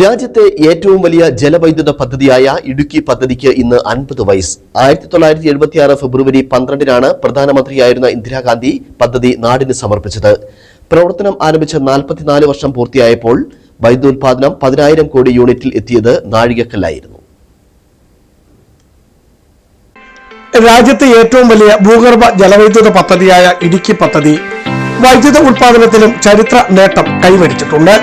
രാജ്യത്തെ ഏറ്റവും വലിയ ജലവൈദ്യുത പദ്ധതിയായ ഇടുക്കി പദ്ധതിക്ക് ഇന്ന് അൻപത് വയസ്സ്. ആയിരത്തി തൊള്ളായിരത്തി എഴുപത്തി ആറ് ഫെബ്രുവരി പന്ത്രണ്ടിനാണ് പ്രധാനമന്ത്രിയായിരുന്ന ഇന്ദിരാഗാന്ധി പദ്ധതി നാടിന് സമർപ്പിച്ചത്. പ്രവർത്തനം ആരംഭിച്ച നാൽപ്പത്തിനാല് വർഷം പൂർത്തിയായപ്പോൾ വൈദ്യുതോൽപാദനം പതിനായിരം കോടി യൂണിറ്റിൽ എത്തിയത് നാഴികക്കല്ലായിരുന്നു. രാജ്യത്തെ ഏറ്റവും വലിയ ഭൂഗർഭ ജലവൈദ്യുത പദ്ധതിയായ ഇടുക്കി പദ്ധതി വൈദ്യുത ഉൽപാദനത്തിലും ചരിത്ര നേട്ടം കൈവരിച്ചിട്ടുണ്ട്.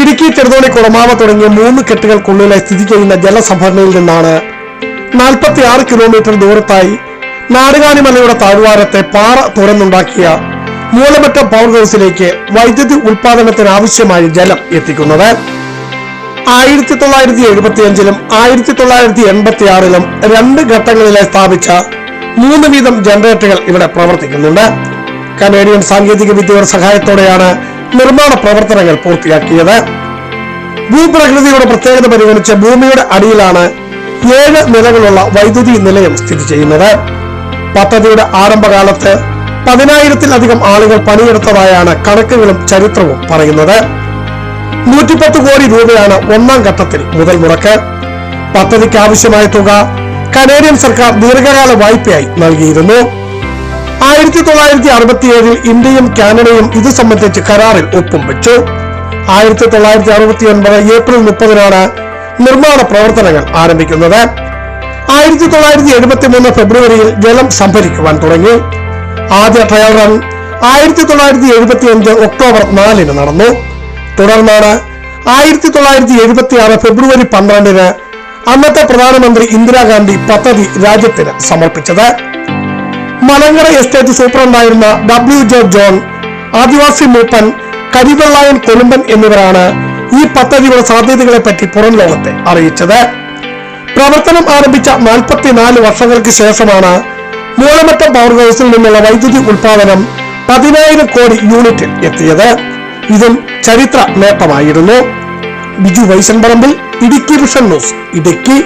ഇടുക്കി ചെറുതോണി കുളമാവ തുടങ്ങിയ മൂന്ന് കെട്ടുകൾക്കുള്ളിലെ സ്ഥിതി ചെയ്യുന്ന ജലസംഭരണിയിൽ നിന്നാണ് നാൽപ്പത്തി ആറ് കിലോമീറ്റർ ദൂരത്തായി നാടുകാണിമലയുടെ താഴ്വാരത്തെ പാറ തുറന്നുണ്ടാക്കിയ മൂലമറ്റം പവർ ഹൗസിലേക്ക് വൈദ്യുതി ഉൽപാദനത്തിന് ആവശ്യമായ ജലം എത്തിക്കുന്നത്. ആയിരത്തി തൊള്ളായിരത്തി എഴുപത്തി അഞ്ചിലും ആയിരത്തി തൊള്ളായിരത്തി എൺപത്തി ആറിലും രണ്ട് ഘട്ടങ്ങളിലായി സ്ഥാപിച്ച മൂന്ന് വീതം ജനറേറ്ററുകൾ ഇവിടെ പ്രവർത്തിക്കുന്നുണ്ട്. കനേഡിയൻ സാങ്കേതിക വിദ്യയുടെ സഹായത്തോടെയാണ് നിർമ്മാണ പ്രവർത്തനങ്ങൾ പൂർത്തിയാക്കിയത്. ഭൂപ്രകൃതിയുടെ പ്രത്യേകത പരിഗണിച്ച് ഭൂമിയുടെ അടിയിലാണ് ഏഴ് നിലകളുള്ള വൈദ്യുതി നിലയം സ്ഥിതി ചെയ്യുന്നത്. പദ്ധതിയുടെ ആരംഭകാലത്ത് പതിനായിരത്തിലധികം ആളുകൾ പണിയെടുത്തതായാണ് കണക്കുകളും ചരിത്രവും പറയുന്നത്. നൂറ്റിപ്പത്ത് കോടി രൂപയാണ് ഒന്നാം ഘട്ടത്തിൽ മുതൽ മുടക്ക്. പദ്ധതിക്ക് ആവശ്യമായ തുക കനേഡിയൻ സർക്കാർ ദീർഘകാല വായ്പയായി നൽകിയിരുന്നു. ആയിരത്തി തൊള്ളായിരത്തി അറുപത്തിയേഴിൽ ഇന്ത്യയും കാനഡയും ഇത് സംബന്ധിച്ച് കരാറിൽ ഒപ്പും വെച്ചു. ആയിരത്തി തൊള്ളായിരത്തി അറുപത്തി ഒൻപത് ഏപ്രിൽ മുപ്പതിനാണ് നിർമ്മാണ പ്രവർത്തനങ്ങൾ ആരംഭിക്കുന്നത്. ആയിരത്തി തൊള്ളായിരത്തി എഴുപത്തി മൂന്ന് ഫെബ്രുവരിയിൽ ജലം സംഭരിക്കുവാൻ തുടങ്ങി. ആദ്യ ട്രയൽ റൺ ആയിരത്തി തൊള്ളായിരത്തി എഴുപത്തി അഞ്ച് ഒക്ടോബർ നാലിന് നടന്നു. തുടർന്നാണ് ആയിരത്തി തൊള്ളായിരത്തി എഴുപത്തി ആറ് ഫെബ്രുവരി പന്ത്രണ്ടിന് അന്നത്തെ പ്രധാനമന്ത്രി ഇന്ദിരാഗാന്ധി പദ്ധതി രാജ്യത്തിന് സമർപ്പിച്ചത്. മലങ്കര എസ്റ്റേറ്റ് സൂപ്രണ്ടായിരുന്ന ഡബ്ല്യു ജെ ജോൺ ആദിവാസി മൂപ്പൻ കരിവെള്ളായൻ കൊലുമ്പൻ എന്നിവരാണ് ഈ പദ്ധതിയുടെ സാധ്യതകളെ പറ്റി പുറം ലോകത്തെ അറിയിച്ചത്. പ്രവർത്തനം ആരംഭിച്ച നാൽപ്പത്തിനാല് വർഷങ്ങൾക്ക് ശേഷമാണ് മൂലമറ്റം പവർ ഹൗസിൽ നിന്നുള്ള വൈദ്യുതി ഉൽപാദനം പതിനായിരം കോടി യൂണിറ്റിൽ എത്തിയത്. ഇതും ചരിത്ര നേട്ടമായിരുന്നു. Biju Vaishanparambil Idukki vision news Idukki.